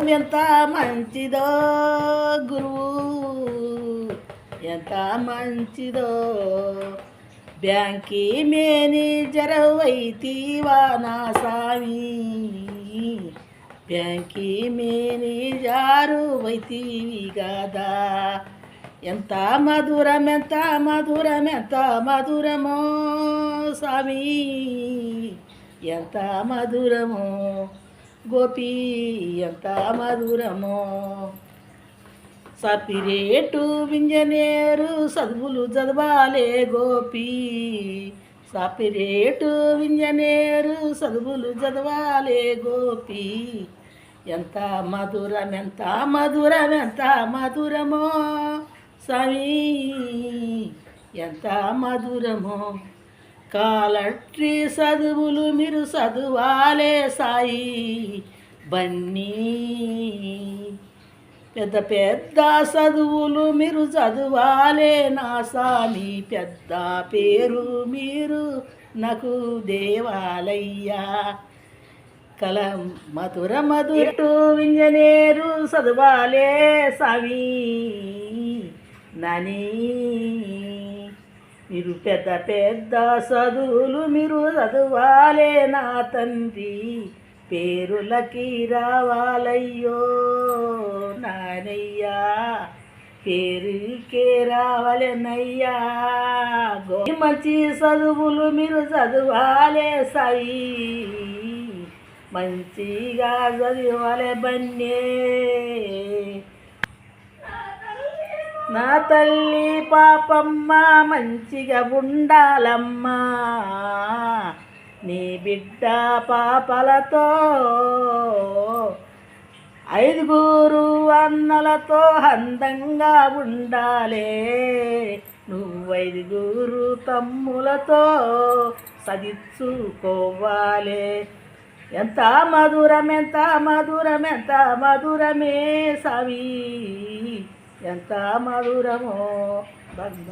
ఎంత మంచిదో గురువు. ఎంత మంచిదో. బ్యాంకీ మేనేజర్ వైతీవా నా స్వామి బ్యాంకీ మేనేజారు వైతీవి గదా. ఎంత మధురం ఎంత మధురం ఎంత మధురమో స్వామి ఎంత మధురమో గోపి ఎంత మధురమో. సపిరేటు వింజనేరు చదువులు చదవాలే గోపి. సపిరేటు వింజనేరు చదువులు చదవాలే గోపి. ఎంత మధురం ఎంత మధురం ఎంత మధురమో స్వామి. ఎంత మధురమో. కాలట్రీ చదువులు మీరు చదువాలే సాయి. బన్నీ పెద్ద పెద్ద చదువులు మీరు చదువాలే నా స్వామి పెద్ద పేరు మీరు నాకు దేవాలయ్యా. కల మధుర మధురటు వింజనేరు చదువాలే స్వామి నని మీరు పెద్ద పెద్ద చదువులు మీరు చదువాలే నా తండ్రి. పేరులకి రావాలయ్యో నానయ్యా. పేరుకే రావాలనయ్యా. మంచి చదువులు మీరు చదువాలే సాయి. మంచిగా చదివాలే బన్నే. నా తల్లి పాపమ్మ మంచిగా ఉండాలమ్మా. నీ బిడ్డ పాపలతో ఐదుగురు అన్నలతో అందంగా ఉండాలే. నువ్వు ఐదుగురు తమ్ములతో సదిచ్చుకోవాలే. ఎంత మధురం ఎంత మధురం ఎంత మధురమే సవి ఎంత మధురమో బంధ